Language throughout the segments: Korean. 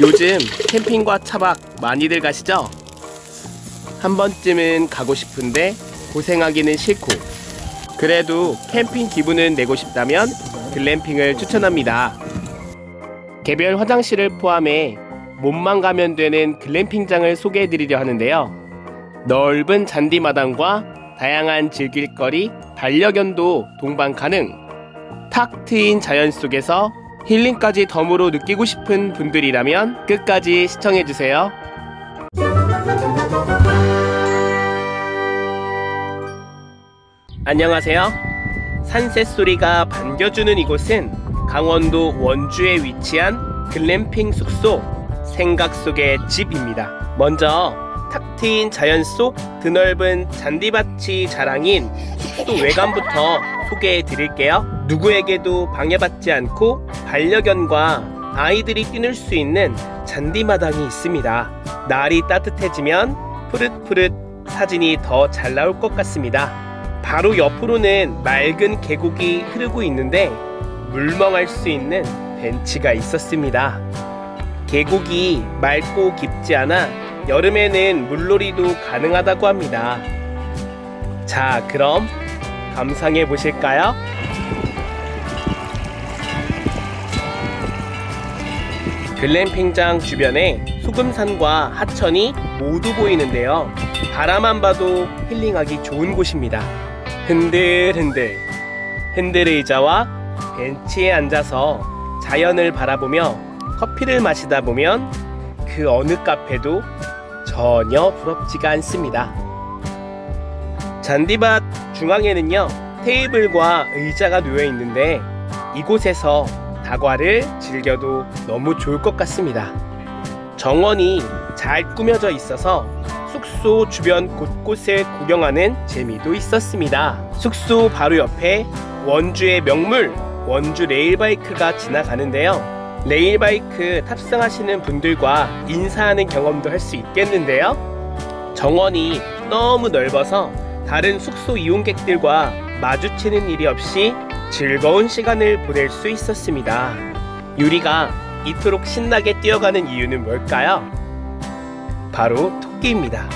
요즘 캠핑과 차박 많이들 가시죠? 한 번쯤은 가고 싶은데 고생하기는 싫고 그래도 캠핑 기분은 내고 싶다면 글램핑을 추천합니다. 개별 화장실을 포함해 몸만 가면 되는 글램핑장을 소개해 드리려 하는데요. 넓은 잔디마당과 다양한 즐길거리, 반려견도 동반 가능. 탁 트인 자연 속에서 힐링까지 덤으로 느끼고 싶은 분들이라면 끝까지 시청해주세요. 안녕하세요. 산새 소리가 반겨주는 이곳은 강원도 원주에 위치한 글램핑 숙소 생각 속의 집입니다. 먼저 탁 트인 자연 속 드넓은 잔디밭이 자랑인 숙소 외관부터 소개해 드릴게요. 누구에게도 방해받지 않고 반려견과 아이들이 뛰놀 수 있는 잔디마당이 있습니다. 날이 따뜻해지면 푸릇푸릇 사진이 더 잘 나올 것 같습니다. 바로 옆으로는 맑은 계곡이 흐르고 있는데 물멍할 수 있는 벤치가 있었습니다. 계곡이 맑고 깊지 않아 여름에는 물놀이도 가능하다고 합니다. 자, 그럼 감상해 보실까요? 글램핑장 주변에 소금산과 하천이 모두 보이는데요. 바라만 봐도 힐링하기 좋은 곳입니다. 흔들흔들 흔들 의자와 벤치에 앉아서 자연을 바라보며 커피를 마시다 보면 그 어느 카페도 전혀 부럽지가 않습니다. 잔디밭 중앙에는요 테이블과 의자가 놓여 있는데 이곳에서 다과를 즐겨도 너무 좋을 것 같습니다. 정원이 잘 꾸며져 있어서 숙소 주변 곳곳을 구경하는 재미도 있었습니다. 숙소 바로 옆에 원주의 명물 원주 레일바이크가 지나가는데요. 레일바이크 탑승하시는 분들과 인사하는 경험도 할 수 있겠는데요. 정원이 너무 넓어서 다른 숙소 이용객들과 마주치는 일이 없이 즐거운 시간을 보낼 수 있었습니다. 유리가 이토록 신나게 뛰어가는 이유는 뭘까요? 바로 토끼입니다.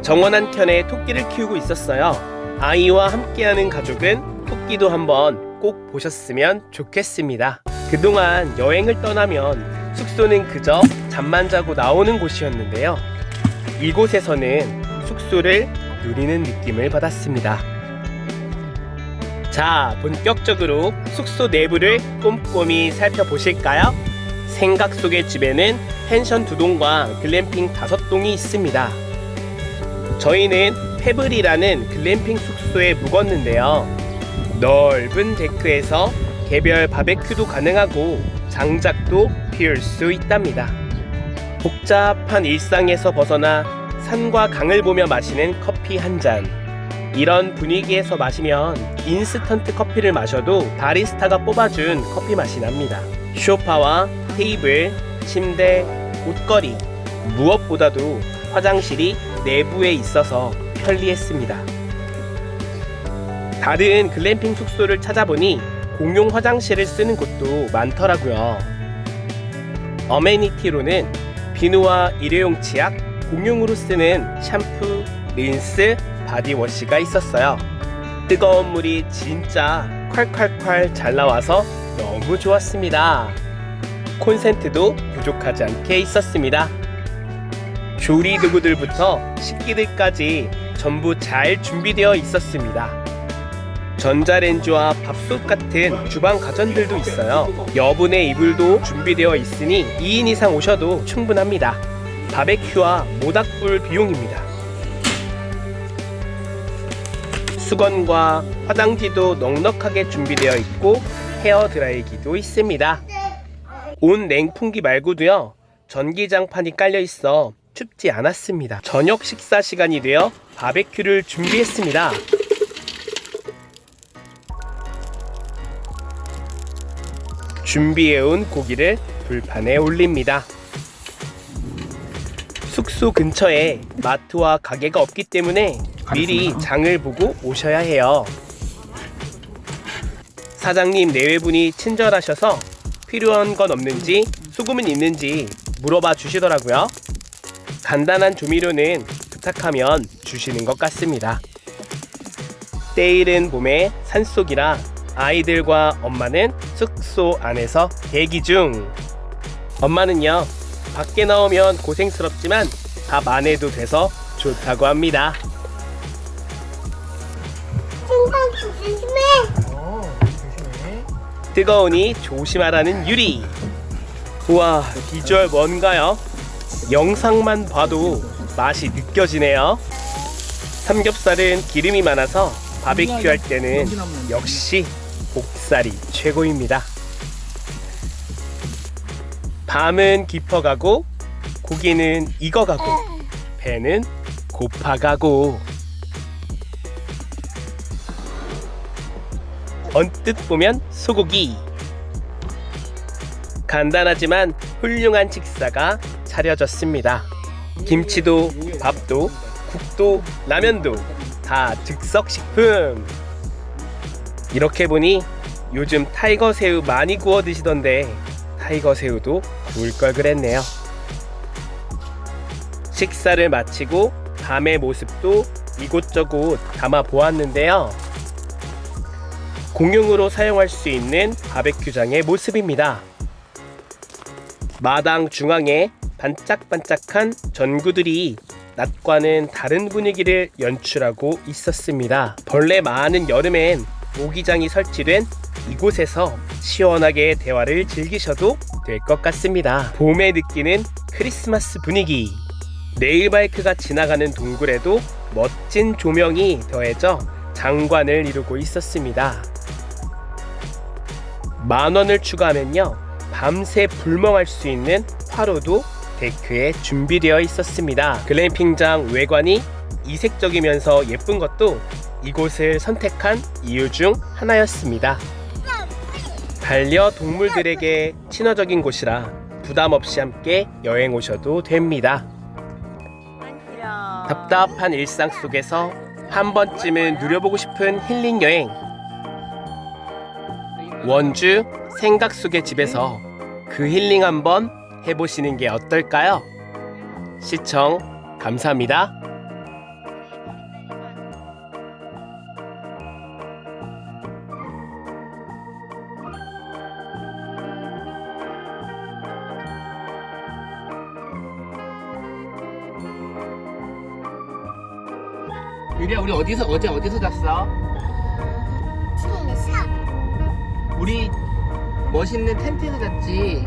정원 한켠에 토끼를 키우고 있었어요. 아이와 함께하는 가족은 토끼도 한번 꼭 보셨으면 좋겠습니다. 그동안 여행을 떠나면 숙소는 그저 잠만 자고 나오는 곳이었는데요. 이곳에서는 숙소를 누리는 느낌을 받았습니다. 자, 본격적으로 숙소 내부를 꼼꼼히 살펴보실까요? 생각 속의 집에는 펜션 두 동과 글램핑 다섯 동이 있습니다. 저희는 페블이라는 글램핑 숙소에 묵었는데요. 넓은 데크에서 개별 바베큐도 가능하고 장작도 피울 수 있답니다. 복잡한 일상에서 벗어나 산과 강을 보며 마시는 커피 한 잔. 이런 분위기에서 마시면 인스턴트 커피를 마셔도 바리스타가 뽑아준 커피 맛이 납니다. 쇼파와 테이블, 침대, 옷걸이, 무엇보다도 화장실이 내부에 있어서 편리했습니다. 다른 글램핑 숙소를 찾아보니 공용 화장실을 쓰는 곳도 많더라고요. 어메니티로는 비누와 일회용 치약, 공용으로 쓰는 샴푸, 린스, 바디워시가 있었어요. 뜨거운 물이 진짜 콸콸콸 잘 나와서 너무 좋았습니다. 콘센트도 부족하지 않게 있었습니다. 조리 도구들부터 식기들까지 전부 잘 준비되어 있었습니다. 전자레인지와 밥솥 같은 주방 가전들도 있어요. 여분의 이불도 준비되어 있으니 2인 이상 오셔도 충분합니다. 바베큐와 모닥불 비용입니다. 수건과 화장지도 넉넉하게 준비되어 있고 헤어 드라이기도 있습니다. 온 냉풍기 말고도요. 전기장판이 깔려 있어 춥지 않았습니다. 저녁 식사 시간이 되어 바베큐를 준비했습니다. 준비해온 고기를 불판에 올립니다. 숙소 근처에 마트와 가게가 없기 때문에 미리 장을 보고 오셔야 해요. 사장님 내외분이 친절하셔서 필요한 건 없는지 소금은 있는지 물어봐 주시더라고요. 간단한 조미료는 부탁하면 주시는 것 같습니다. 때이른 봄의 산속이라 아이들과 엄마는 숙소 안에서 대기 중. 엄마는요, 밖에 나오면 고생스럽지만 밥 안 해도 돼서 좋다고 합니다. 뜨거우니 조심하라는 유리. 우와, 비주얼 뭔가요? 영상만 봐도 맛이 느껴지네요. 삼겹살은 기름이 많아서 바베큐 할 때는 역시 목살이 최고입니다. 밤은 깊어가고 고기는 익어가고 배는 고파가고 언뜻 보면 소고기 간단하지만 훌륭한 식사가 차려졌습니다. 김치도 밥도 국도 라면도 다 즉석 식품. 이렇게 보니 요즘 타이거 새우 많이 구워 드시던데 타이거 새우도 구울 걸 그랬네요. 식사를 마치고 밤의 모습도 이곳저곳 담아 보았는데요. 공용으로 사용할 수 있는 바베큐장의 모습입니다. 마당 중앙에 반짝반짝한 전구들이 낮과는 다른 분위기를 연출하고 있었습니다. 벌레 많은 여름엔 모기장이 설치된 이곳에서 시원하게 대화를 즐기셔도 될 것 같습니다. 봄에 느끼는 크리스마스 분위기. 레일바이크가 지나가는 동굴에도 멋진 조명이 더해져 장관을 이루고 있었습니다. 만 원을 추가하면요. 밤새 불멍할 수 있는 화로도 데크에 준비되어 있었습니다. 글램핑장 외관이 이색적이면서 예쁜 것도 이곳을 선택한 이유 중 하나였습니다. 반려 동물들에게 친화적인 곳이라 부담 없이 함께 여행 오셔도 됩니다. 답답한 일상 속에서 한 번쯤은 누려보고 싶은 힐링 여행. 원주 생각 속의 집에서 그 힐링 한번 해보시는 게 어떨까요? 시청 감사합니다. 유리야, 우리 어디서 어제 어디서 잤어? 사. 우리 멋있는 텐트에서 잤지.